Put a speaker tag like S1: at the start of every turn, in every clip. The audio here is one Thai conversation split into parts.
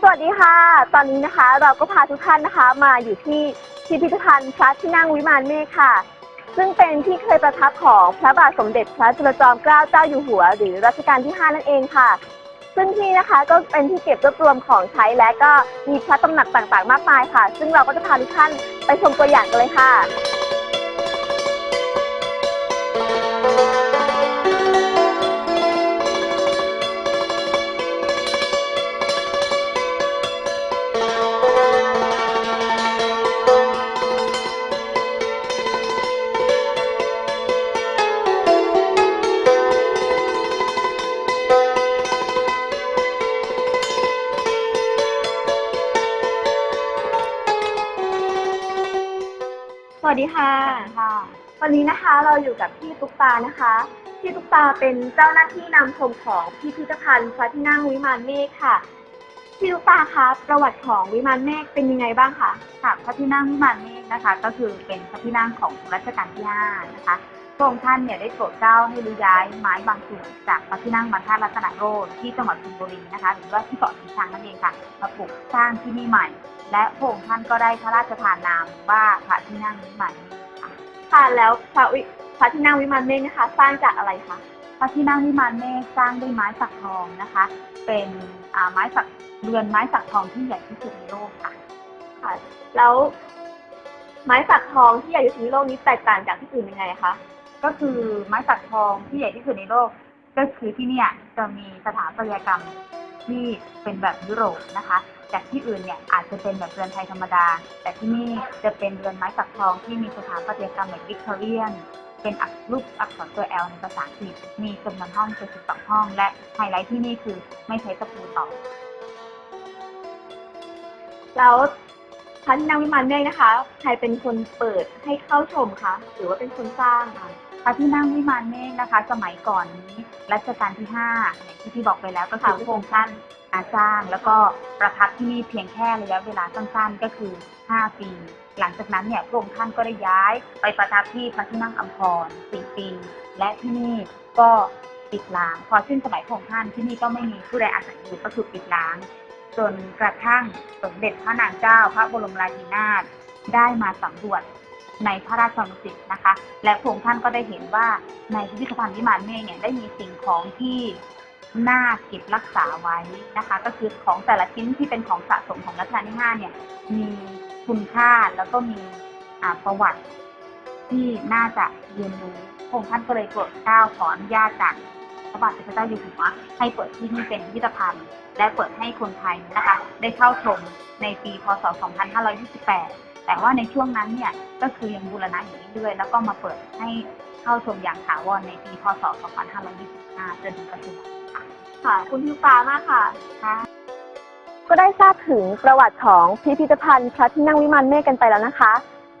S1: สวัสดีค่ะ ตอนนี้นะคะเราก็พาทุกท่านนะคะ มาอยู่ที่พิพิธภัณฑ์พระที่นั่งวิมานเมฆค่ะ ซึ่งเป็นที่เคยประทับของพระบาทสมเด็จพระจุลจอมเกล้าเจ้าอยู่หัว หรือรัชกาลที่ 5 นั่นเองค่ะ ซึ่งที่นะคะก็เป็นที่เก็บรวบรวมของใช้และก็มีพระตำหนักต่างๆ มากมายค่ะ ซึ่งเราก็จะพาทุกท่านไปชมตัวอย่างกันเลยค่ะ วัสดีค่ะ
S2: ค่ะ
S1: วันนี้นะคะเราอยู่กับพี่ตุ๊กตานะคะ พี่ตุ๊กตาเป็นเจ้าหน้าที่นำชมของพิพิธภัณฑ์พระที่นั่งวิมานเมฆค่ะ พี่ตุ๊กตาคะประวัติของวิมานเมฆเป็นยังไงบ้างคะ
S2: ค่ะพระที่นั่งวิมานเมฆนะคะ ก็คือเป็นพระที่นั่งของรัชกาลที่5นะคะพ ระองค์ท่านเนี่ยได้โปรดเกล้าให้รื้อย้ายไม้บางส่วนจากพระที่นั่งบรรทัดรัตนโรธที่จังหวัดชลบุรีนะคะหรือว่าที่เกาะสีชังนั่นเองค่ะมาปลูกสร้างที่นี่ใหม่ และพระองค์ท่านก็ได้พระราชทานนามว่าพระที่นั่งวิมานเมฆค่ะ
S1: ค่ะแล้วพระวิพระที่นั่งวิมานเมฆนะคะสร้างจากอะไรคะ
S2: พระที่นั่งวิมานเมฆสร้างด้วยไม้สักทองนะคะ เป็นอ่าไม้สักเรือนไม้สักทองที่ใหญ่ที่สุดในโลกค่ะ
S1: ค่ะแล้วไม้สักทองที่ใหญ่ที่สุดในโลกนี้แตกต่างจากที่อื่นยังไงคะ
S2: ก็คือไม้สักทองที่ใหญ่ที่สุดในโลก ก็คือที่เนี่ยจะมีสถาปัตยกรรมที่เป็นแบบยุโรปนะคะ จากที่อื่นเนี่ยอาจจะเป็นแบบเรือนไทยธรรมดา แต่ที่นี่จะเป็นเรือนไม้สักทองที่มีสถาปัตยกรรมแบบวิกตอเรียน เป็นอักรูปอักษรตัว L ในภาษาอังกฤษ มีจำนวนห้อง72ห้อง และไฮไลท์ที่นี่คือไม่ใช้ตะปูตอก
S1: แล้ว พระที่นั่งวิมานเมฆนะคะ ใครเป็นคนเปิดให้เข้าชมคะหรือว่าเป็นคนสร้างคะ
S2: พระที่นั่งวิมานเมฆนะคะ สมัยก่อนนี้รัชกาลที่5อย่างที่พี่บอกไปแล้วก็คือพระองค์ท่านอาสร้าง แล้วก็ประทับที่นี่เพียงแค่ระยะเวลาสั้นๆ ก็คือ 5 ปี หลังจากนั้นเนี่ยพระองค์ท่านก็ได้ย้ายไปประทับที่พระที่นั่งอัมพร4ปี และที่นี่ก็ปิดล้าง พอสิ้นสมัยพระองค์ท่านที่นี่ก็ไม่มีผู้ใดอาศัยอยู่ก็คือปิดล้าง จนกระทั่งสมเด็จพระนางเจ้าพระบรมราชินีนาถได้มาสำรวจในพระราชวังสิทธิ์นะคะ และพระองค์ท่านก็ได้เห็นว่าในพิพิธภัณฑ์วิมานเมฆเนี่ยได้มีสิ่งของที่น่าเก็บรักษาไว้นะคะ ก็คือของแต่ละชิ้นที่เป็นของสะสมของรัชกาลที่5เนี่ยมีคุณค่าแล้วก็มีประวัติที่น่าจะเรียนรู้พระองค์ท่านก็เลยโปรดเกล้าขออนุญาตจาก พระบาทสมเด็จพระเจ้าอยู่หัวให้เปิดที่นี่เป็นพิพิธภัณฑ์ และเปิดให้คนไทยนะคะได้เข้าชมในปีพศ 2528 แต่ว่าในช่วงนั้นเนี่ยก็คือยังบูรณะอยู่เรื่อยๆแล้วก็มาเปิดให้เข้าชมอย่างถาวรในปีพศ 2525 จนถึงปัจจุบัน
S1: ค่ะ คุณพิวปามากค่ะ
S2: ค่ะ
S1: ก็ได้ทราบถึงประวัติของพิพิธภัณฑ์พระที่นั่งวิมานเมฆกันไปแล้วนะคะ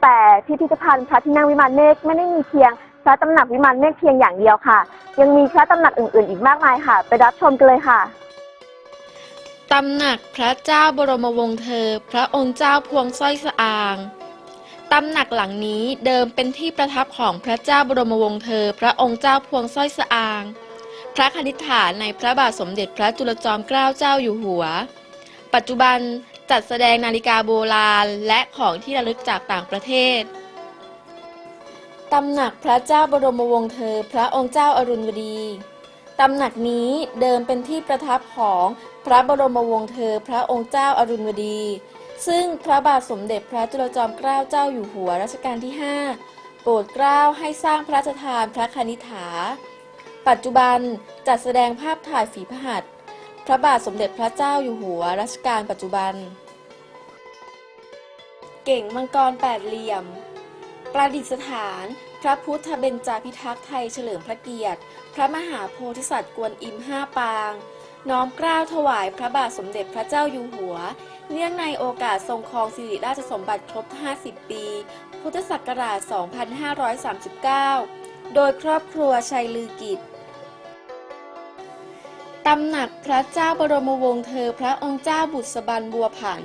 S1: แต่พิพิธภัณฑ์พระที่นั่งวิมานเมฆไม่ได้มีเพียงพระตำหนักวิมานเมฆเพียงอย่างเดียวค่ะ ยังมีพระตำหนักอื่น ๆ อีกมากมายค่ะ ไปรับชมกันเลยค่ะ
S3: ตำหนักพระเจ้าบรมวงศ์เธอ พระองค์เจ้าพวงสร้อยสะอาง ตำหนักหลังนี้เดิมเป็นที่ประทับของพระเจ้าบรมวงศ์เธอ พระองค์เจ้าพวงสร้อยสะอาง พระคณิษฐานในพระบาทสมเด็จพระจุลจอมเกล้าเจ้าอยู่หัว ปัจจุบันจัดแสดงนาฬิกาโบราณและของที่ระลึกจากต่างประเทศ ตำหนักพระเจ้าบรมวงศ์เธอ พระองค์เจ้าอรุณวดี ตำหนักนี้เดิมเป็นที่ประทับของพระบรมวงศ์เธอ พระองค์เจ้าอรุณวดี ซึ่งพระบาทสมเด็จพระจุลจอมเกล้าเจ้าอยู่หัวรัชกาลที่ 5 โปรดเกล้าให้สร้างพระราชทานพระคณิษฐา ปัจจุบันจัดแสดงภาพถ่ายฝีพระหัตถ์พระบาทสมเด็จพระเจ้าอยู่หัวรัชกาลปัจจุบัน เก่งมังกรแปดเหลี่ยม ประดิษฐาน พระพุทธเบญจาพิทักษ์ไทยเฉลิมพระเกียรติ พระมหาโพธิสัตว์กวนอิมห้าปาง น้อมเกล้าวถวายพระบาทสมเด็จพระเจ้าอยู่หัว เนื่องในโอกาสทรงครองสิริราชสมบัติครบ 50 ปี พุทธศักราช 2539 โดยครอบครัวชัยลือกิจตำหนักพระเจ้าบรมวงศ์เธอพระองค์เจ้าบุษบันบัวผัน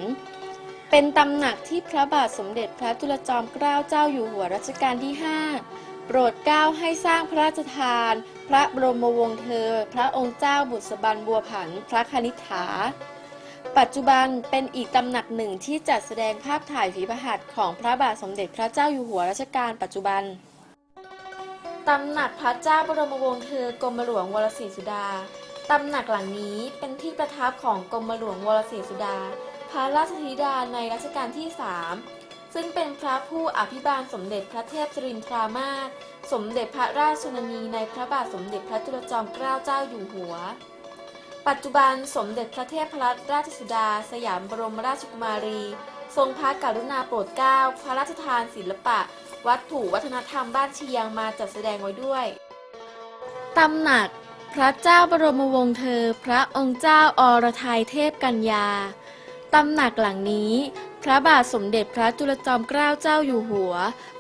S3: เป็นตำหนักที่พระบาทสมเด็จพระจุลจอมเกล้าเจ้าอยู่หัวรัชกาลที่ 5 โปรดเกล้าให้สร้างพระราชทาน พระบรมวงศ์เธอ พระองค์เจ้าบุษบันบัวผัน พระคณิษฐา ปัจจุบันเป็นอีกตำหนักหนึ่งที่จัดแสดงภาพถ่ายฝีพระหัตถ์ของพระบาทสมเด็จพระเจ้าอยู่หัวรัชกาลปัจจุบัน ตำหนักพระเจ้าบรมวงศ์เธอกรมหลวงวรศรีสุดา ตำหนักหลังนี้เป็นที่ประทับของกรมหลวงวรศรีสุดา พระราชธิดาในรัชกาลที่ 3 ซึ่งเป็นพระผู้อภิบาลสมเด็จพระเทพสรินทรามาศสมเด็จพระราชชนนีในพระบาทสมเด็จพระจุลจอมเกล้าเจ้าอยู่หัว ปัจจุบันสมเด็จพระเทพรัตนราชสุดา สยามบรมราชกุมารี ทรงพระกรุณาโปรดเกล้าพระราชทานศิลปะ วัตถุวัฒนธรรมบ้านเชียงมาจัดแสดงไว้ด้วยตำหนักพระเจ้าบรมวงศ์เธอ พระองค์เจ้าอรไทยเทพกัญญา ตำหนักหลังนี้ พระบาทสมเด็จพระจุลจอมเกล้าเจ้าอยู่หัว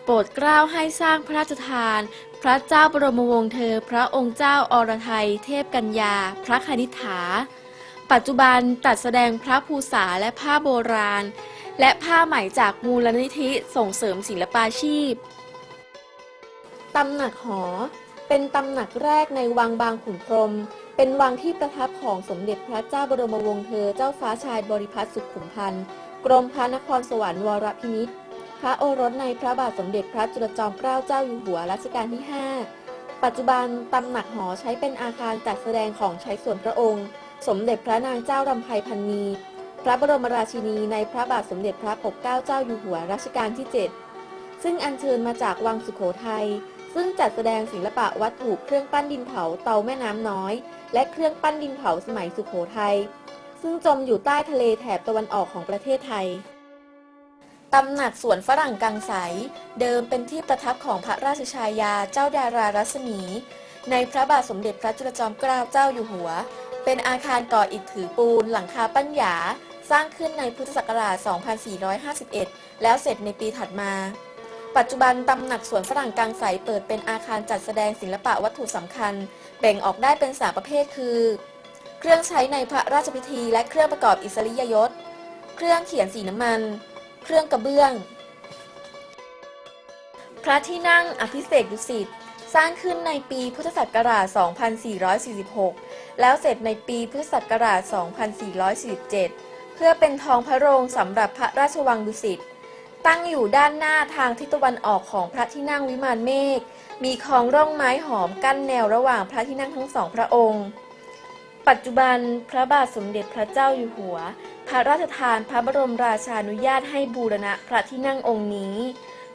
S3: โปรดเกล้าให้สร้างพระราชทาน พระเจ้าบรมวงศ์เธอ พระองค์เจ้าอรไทย เทพกัญญา พระคณิษฐา ปัจจุบันตัดแสดงพระภูษาและผ้าโบราณ และผ้าไหมจากมูลนิธิส่งเสริมศิลปาชีพ ตำหนักหอ เป็นตำหนักแรกในวังบางขุนพรหมเป็นวังที่ประทับของสมเด็จพระเจ้าบรมวงศ์เธอเจ้าฟ้าชายบริพัตรสุขุมพันธ์กรมพระนครสวรรค์วรพินิษฐ์พระโอรสในพระบาทสมเด็จพระจุลจอมเกล้าเจ้าอยู่หัวรัชกาลที่ 5 ปัจจุบันตำหนักหอใช้เป็นอาคารจัดแสดงของใช้ส่วนพระองค์ สมเด็จพระนางเจ้ารำไพพันนีพระบรมราชินีในพระบาทสมเด็จพระปกเกล้าเจ้าอยู่หัวรัชกาลที่ 7 ซึ่งอัญเชิญมาจากวังสุโขทัย ซึ่งจัดแสดงศิลปะวัตถุเครื่องปั้นดินเผาเตาแม่น้ำน้อย และเครื่องปั้นดินเผาสมัยสุโขทัยซึ่งจมอยู่ใต้ทะเลแถบตะวันออกของประเทศไทยตำหนักสวนฝรั่งกังใสเดิมเป็นที่ประทับของพระราชชายาเจ้าดารารัศมี ในพระบาทสมเด็จพระจุลจอมเกล้าเจ้าอยู่หัว เป็นอาคารก่ออิฐถือปูน หลังคาปั้นหยา สร้างขึ้นในพุทธศักราช 2451 แล้วเสร็จในปีถัดมา ปัจจุบันตำหนักสวนฝรั่งกังใสเปิดเป็นอาคารจัดแสดงศิลปะวัตถุสำคัญ แบ่งออกได้เป็นสามประเภทคือ เครื่องใช้ในพระราชพิธี และเครื่องประกอบอิสริยยศ เครื่องเขียนสีน้ำมัน เครื่องกระเบื้อง พระที่นั่งอภิเษกดุสิตสร้างขึ้นในปีพุทธศักราช 2446 แล้วเสร็จในปีพุทธศักราช 2447 เพื่อเป็นทองพระโรงสำหรับพระราชวังดุสิต ตั้งอยู่ด้านหน้าทางทิศตะวันออกของพระที่นั่งวิมานเมฆ มีคลองร่องไม้หอมกั้นแนวระหว่างพระที่นั่งทั้งสองพระองค์ ปัจจุบันพระบาทสมเด็จพระเจ้าอยู่หัว พระราชทานพระบรมราชานุญาตให้บูรณะพระที่นั่งองค์นี้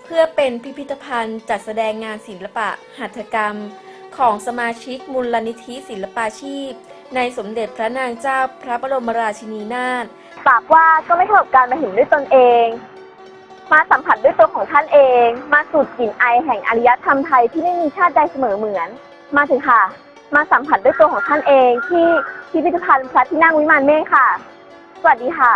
S3: เพื่อเป็นพิพิธภัณฑ์จัดแสดงงานศิลปะ หัตถกรรม ของสมาชิกมูลนิธิศิลปาชีพ ในสมเด็จพระนางเจ้าพระบรมราชินีนาถ
S1: ปากว่าก็ไม่เท่ากับการมาเห็นด้วยตนเอง มาสัมผัสด้วยตัวของท่านเอง มาสูดกลิ่นไอแห่งอารยธรรมไทยที่ไม่มีชาติใดเสมอเหมือน มาถึงค่ะ มาสัมผัสด้วยตัวของท่านเองที่พิพิธภัณฑ์พระที่นั่งวิมานเมฆค่ะ สวัสดีค่ะ